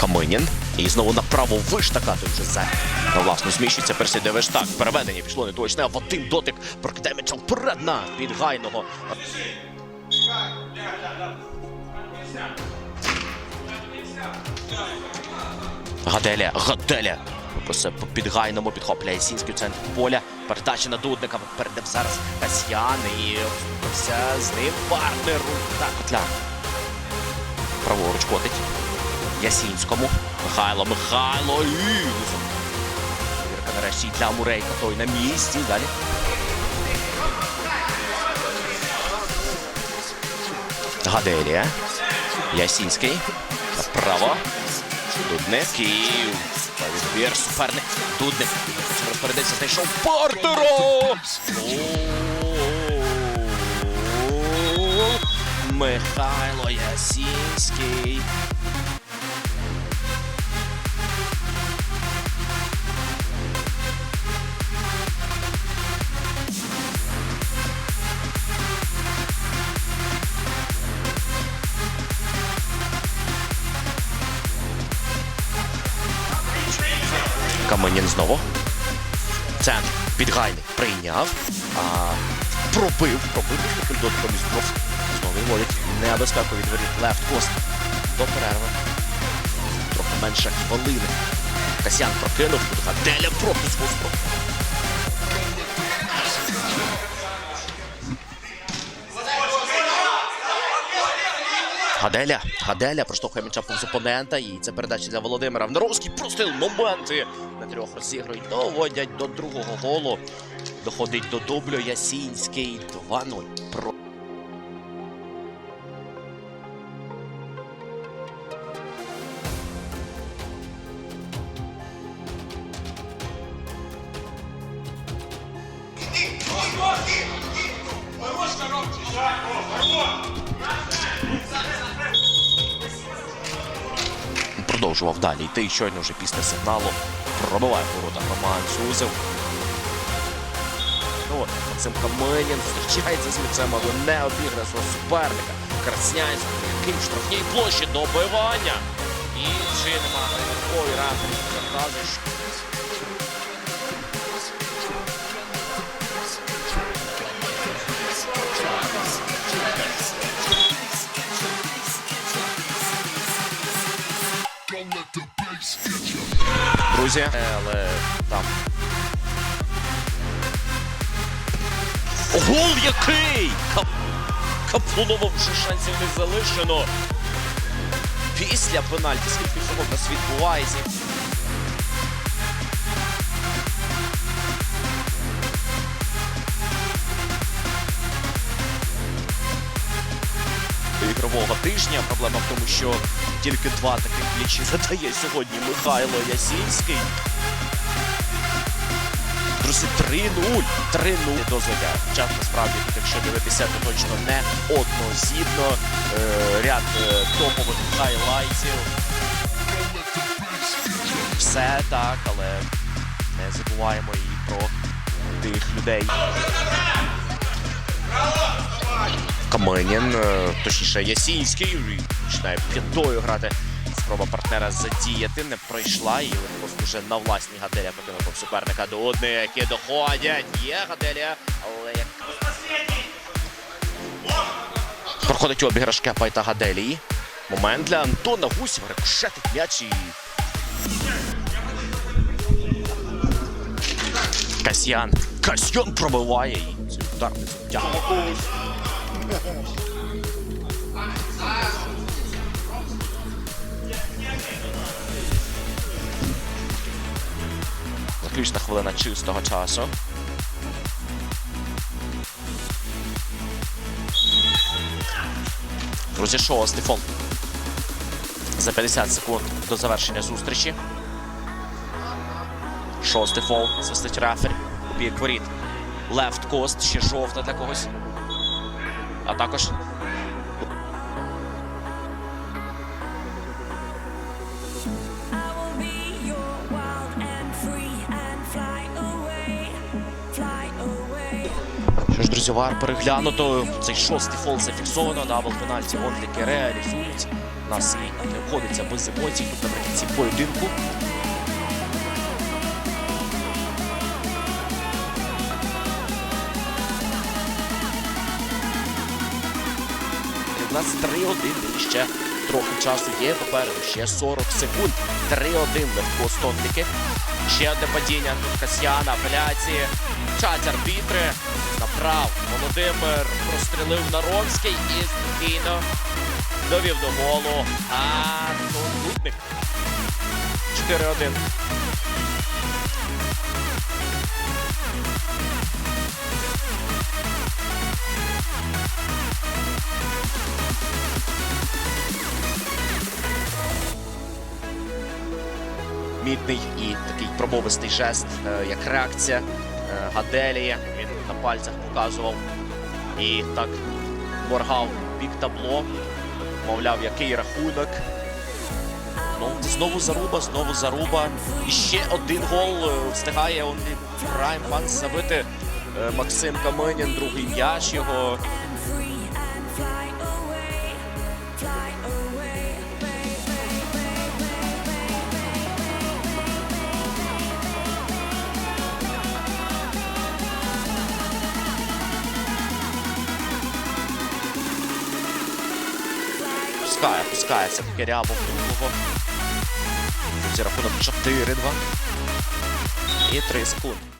Каминін. І знову направо виштака. Той вже за на власну зміщується. Персиде Виштак. Переведення пішло не точне. а В один дотик прокидає м'яча вперед на підгайного. Гаделя, Гаделя. Ось по підгайному підхопляє Сінський центр поля. Передача на Дудника. Передав зараз Касьян і все з ним партнеру. Так, Котляр. Праворуч котить. Ясінському. Михайло, Михайло. І... Вірка нарешті для Мурейка. Той на місці. Далі. Гаделія. Ясінський. Направо. Дудник і відбір суперник. Дудник. Розпередиться, знайшов Портеро! Михайло Ясінський. Каменін знову. Центр. Підгайник прийняв. А, пробив. Пробив. Дотиком із проф. Знову виводить небезпеку від воріт. Лефт пост. До перерви. Трохи менше хвилини. Касян прокинув. Гаделя пропуск. Гаделя, Гаделя проштовхує м'яча повз опонента. І це передача для Володимира. Вноровський простил моменти. На трьох розігрують. Доводять до другого голу. Доходить до дублю Ясінський. 2-0. Про... Продовжував далі йти. Щойно вже після сигналу пробиває ворота Роман Сузів. Ну, Максим Каменін зустрічається з міцем, але не обіграє свого суперника. Краснянський, яким штрафній площі добивання. І чи немає Ой, реакції показує, що друзі. Е, Але там. Гол який! Кап... Каплунову вже шансів не залишено. Після пенальті, скільки всього нас відбувається. Ігрового тижня. Проблема в тому, що тільки два таких клічі задає сьогодні Михайло Ясінський. Друзі, 3-0. 3-0 дозволяє. Час насправді якщо дивитися, то точно не однозібно. Е, ряд е, топових хайлайтів. Все так, але не забуваємо і про тих людей. Каменін, е, точніше Ясінський, починає п'ятою грати. Спроба партнера задіяти не пройшла і просто вже на власній гаделя покинув суперника до одних, які доходять. Є гаделя, але як проходить обіграш Кепа та Гаделії. Момент для Антона Гусєва. Рикошетить м'яч і Касьян. Касьян пробиває і цей удар не. Заключна хвилина чистого часу. Друзі, шостий фол. За 50 секунд до завершення зустрічі. Шостий фол. Свистить рефері. Бік воріт. Лефт кост, ще жовта для когось. А також. Що друзі, вар переглянуто. Цей шостий фол зафіксовано. Дабл пенальті Онліки реалізують. нас не обходиться без емоцій наприкінці поєдинку. У нас 3-1, і ще трохи часу є попереду, ще 40 секунд. 3-1 легко стотники. Ще одне падіння тут Касьяна, апеляції. Чать арбітри. Направ. Володимир прострілив Наровський і спокійно довів до голу. А тут Дудник. 4-1. Мітний і такий промовистий жест, е, як реакція е, Гаделія. Він на пальцях показував і так моргав бік табло. Мовляв, який рахунок. Ну, знову заруба, знову заруба. І ще один гол е, встигає он Прайм забити Максим Каменін, другий м'яч його. Пускає, пускається все-таки Рябов другого. Рахунок 4-2. І 3 секунди.